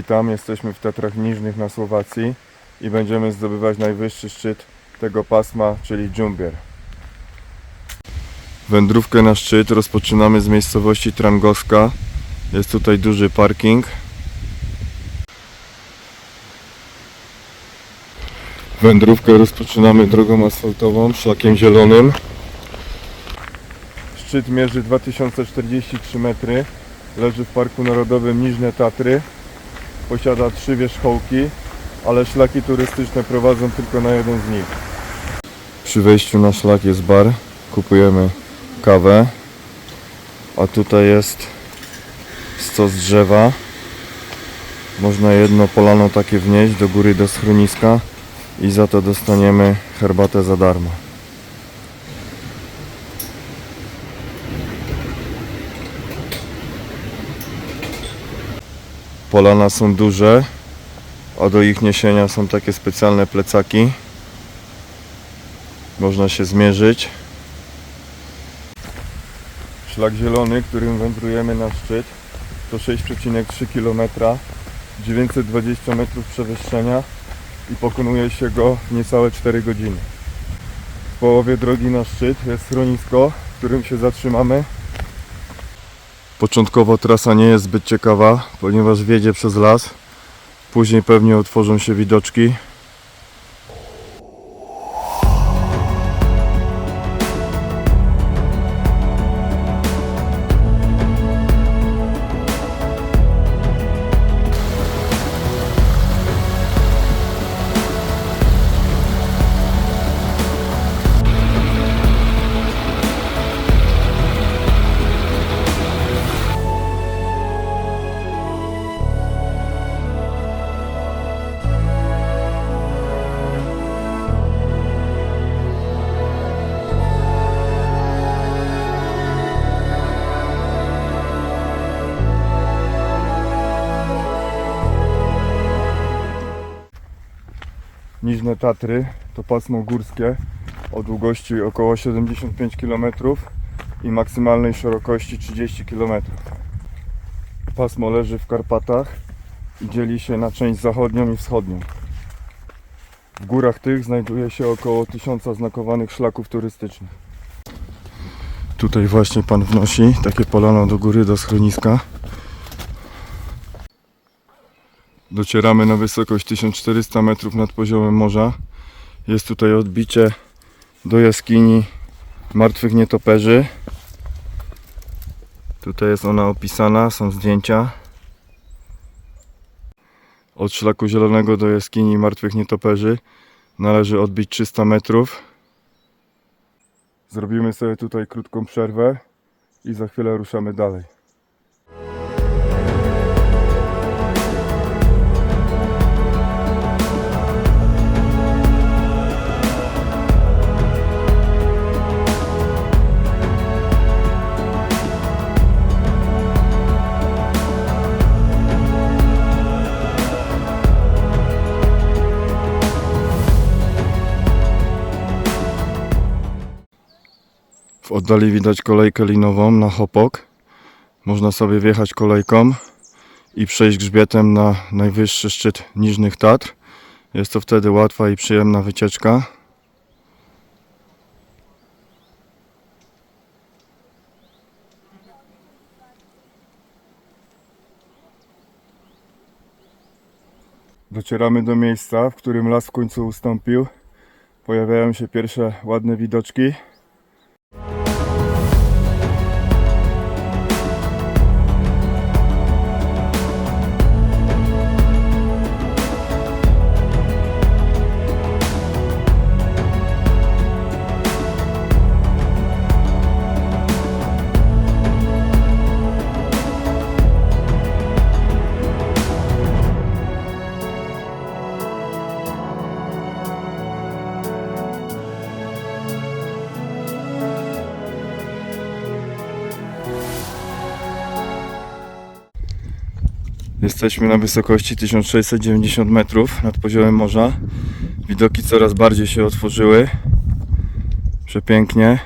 Witam, jesteśmy w Tatrach Niżnych na Słowacji i będziemy zdobywać najwyższy szczyt tego pasma, czyli Dżumbier. Wędrówkę na szczyt rozpoczynamy z miejscowości Trangoska. Jest tutaj duży parking. Wędrówkę rozpoczynamy drogą asfaltową, szlakiem zielonym. Szczyt mierzy 2043 metry. Leży w Parku Narodowym Niżne Tatry. Posiada trzy wierzchołki, ale szlaki turystyczne prowadzą tylko na jeden z nich. Przy wejściu na szlak jest bar. Kupujemy kawę. A tutaj jest stos drzewa. Można jedno polano takie wnieść do góry do schroniska i za to dostaniemy herbatę za darmo. Polana są duże, a do ich niesienia są takie specjalne plecaki. Można się zmierzyć. Szlak zielony, którym wędrujemy na szczyt, to 6,3 km, 920 metrów przewyższenia i pokonuje się go niecałe 4 godziny. W połowie drogi na szczyt jest schronisko, w którym się zatrzymamy. Początkowo trasa nie jest zbyt ciekawa, ponieważ wiedzie przez las. Później pewnie otworzą się widoczki. Niżne Tatry to pasmo górskie o długości około 75 km i maksymalnej szerokości 30 km. Pasmo leży w Karpatach i dzieli się na część zachodnią i wschodnią. W górach tych znajduje się około 1000 znakowanych szlaków turystycznych. Tutaj właśnie pan wnosi takie polano do góry do schroniska. Docieramy na wysokość 1400 metrów nad poziomem morza. Jest tutaj odbicie do jaskini martwych nietoperzy. Tutaj jest ona opisana, są zdjęcia. Od szlaku zielonego do jaskini martwych nietoperzy należy odbić 300 metrów. Zrobimy sobie tutaj krótką przerwę i za chwilę ruszamy dalej. Oddali widać kolejkę linową na Hopok. Można sobie wjechać kolejką i przejść grzbietem na najwyższy szczyt Niżnych Tatr. Jest to wtedy łatwa i przyjemna wycieczka. Docieramy do miejsca, w którym las w końcu ustąpił. Pojawiają się pierwsze ładne widoczki. Jesteśmy na wysokości 1690 metrów nad poziomem morza. Widoki coraz bardziej się otworzyły. Przepięknie.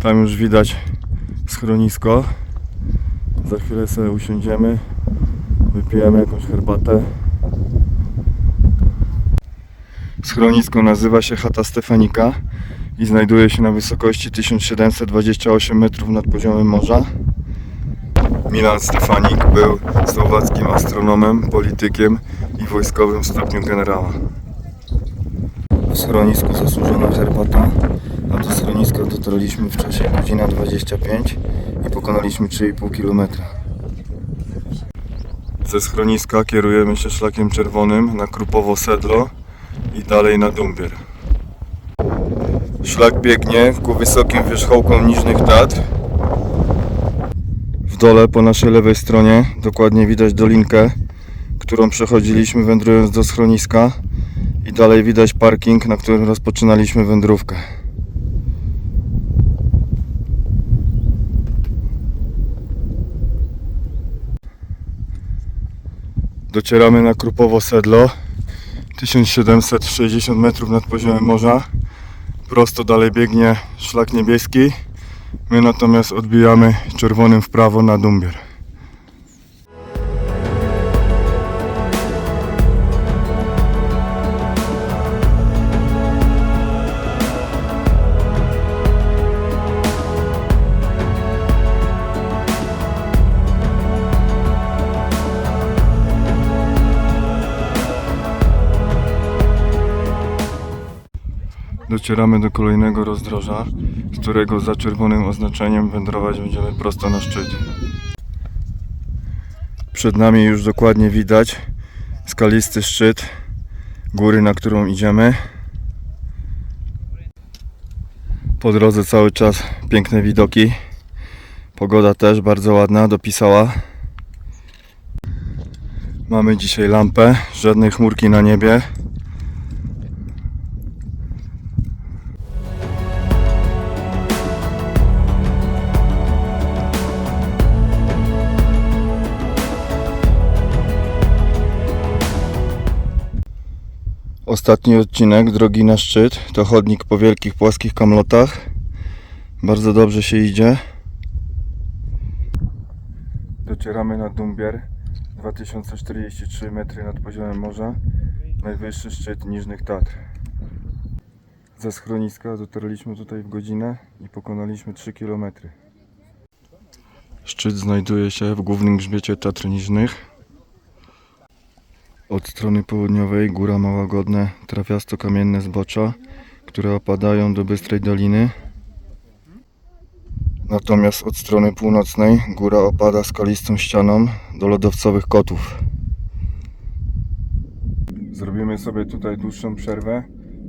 Tam już widać schronisko. Za chwilę sobie usiądziemy Wypijemy jakąś herbatę. Schronisko nazywa się Chata Stefanika i znajduje się na wysokości 1728 metrów nad poziomem morza. Milan Stefanik był słowackim astronomem, politykiem i wojskowym w stopniu generała. W schronisku zasłużona herbata, a do schroniska dotarliśmy w czasie godzina 25 i pokonaliśmy 3,5 km. Ze schroniska kierujemy się szlakiem czerwonym na Krupowo Sedlo i dalej na Dumbier. Szlak biegnie ku wysokim wierzchołkom Niżnych Tatr. Dole po naszej lewej stronie dokładnie widać dolinkę, którą przechodziliśmy wędrując do schroniska i dalej widać parking, na którym rozpoczynaliśmy wędrówkę. Docieramy na Krupowo Sedlo 1760 metrów nad poziomem morza prosto dalej biegnie szlak niebieski my natomiast odbijamy czerwonym w prawo na Dumbier Docieramy do kolejnego rozdroża, z którego za czerwonym oznaczeniem wędrować będziemy prosto na szczyt. Przed nami już dokładnie widać skalisty szczyt góry, na którą idziemy. Po drodze cały czas piękne widoki. Pogoda też bardzo ładna, dopisała. Mamy dzisiaj lampę, żadnej chmurki na niebie. Ostatni odcinek drogi na szczyt to chodnik po wielkich płaskich kamlotach. Bardzo dobrze się idzie. Docieramy na Dumbier, 2043 metry nad poziomem morza, najwyższy szczyt Niżnych Tatr. Ze schroniska dotarliśmy tutaj w godzinę i pokonaliśmy 3 km. Szczyt znajduje się w głównym grzbiecie Tatr Niżnych. Od strony południowej góra ma łagodne, trawiasto-kamienne zbocza, które opadają do bystrej doliny. Natomiast od strony północnej góra opada skalistą ścianą do lodowcowych kotów. Zrobimy sobie tutaj dłuższą przerwę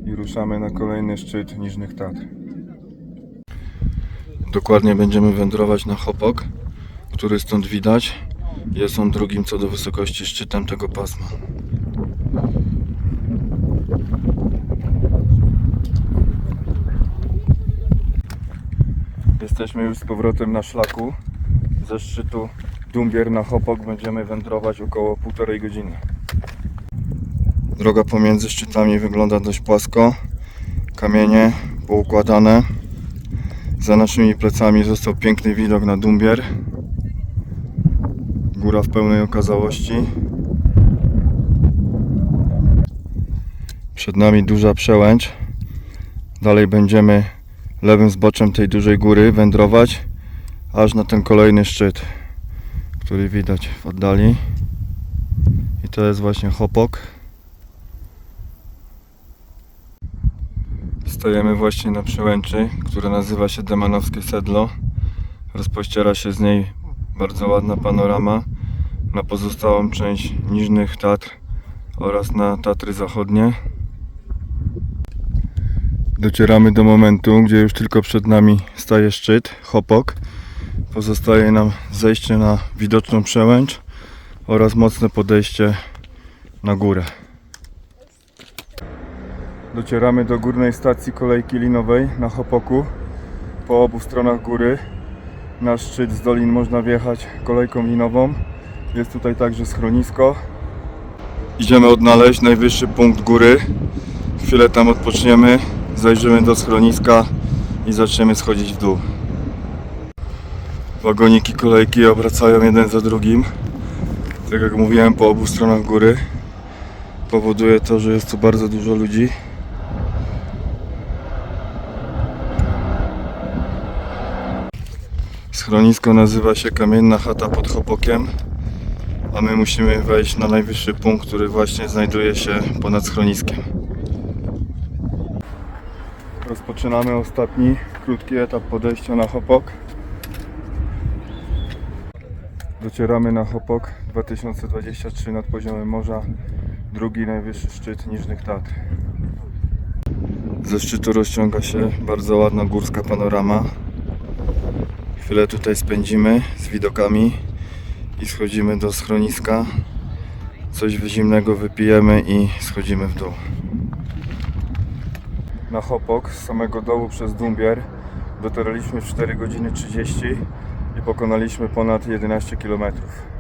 i ruszamy na kolejny szczyt Niżnych Tatr. Dokładnie będziemy wędrować na Hopok, który stąd widać. Jest on drugim co do wysokości szczytem tego pasma. Jesteśmy już z powrotem na szlaku. Ze szczytu Dumbier na Hopok będziemy wędrować około półtorej godziny. Droga pomiędzy szczytami wygląda dość płasko. Kamienie poukładane. Za naszymi plecami został piękny widok na Dumbier. Góra w pełnej okazałości. Przed nami duża przełęcz. Dalej będziemy lewym zboczem tej dużej góry wędrować aż na ten kolejny szczyt, który widać w oddali. I to jest właśnie Hopok. Stajemy właśnie na przełęczy, która nazywa się Demanowskie Sedlo. Rozpościera się z niej bardzo ładna panorama na pozostałą część Niżnych Tatr oraz na Tatry Zachodnie. Docieramy do momentu, gdzie już tylko przed nami staje szczyt, Hopok. Pozostaje nam zejście na widoczną przełęcz oraz mocne podejście na górę. Docieramy do górnej stacji kolejki linowej na Hopoku. Po obu stronach góry na szczyt z dolin można wjechać kolejką linową. Jest tutaj także schronisko. Idziemy odnaleźć najwyższy punkt góry. Chwilę tam odpoczniemy, zajrzymy do schroniska i zaczniemy schodzić w dół. Wagoniki kolejki obracają jeden za drugim. Tak jak mówiłem, po obu stronach góry powoduje to, że jest tu bardzo dużo ludzi. Schronisko nazywa się Kamienna Chata pod Chopokiem, a my musimy wejść na najwyższy punkt, który właśnie znajduje się ponad schroniskiem. Rozpoczynamy ostatni, krótki etap podejścia na Chopok. Docieramy na Chopok 2023 nad poziomem morza, drugi najwyższy szczyt Niżnych Tatr. Ze szczytu rozciąga się bardzo ładna górska panorama. Chwilę tutaj spędzimy z widokami i schodzimy do schroniska. Coś zimnego wypijemy i schodzimy w dół. Na Chopok z samego dołu przez Dumbier dotarliśmy w 4 godziny 30 i pokonaliśmy ponad 11 kilometrów.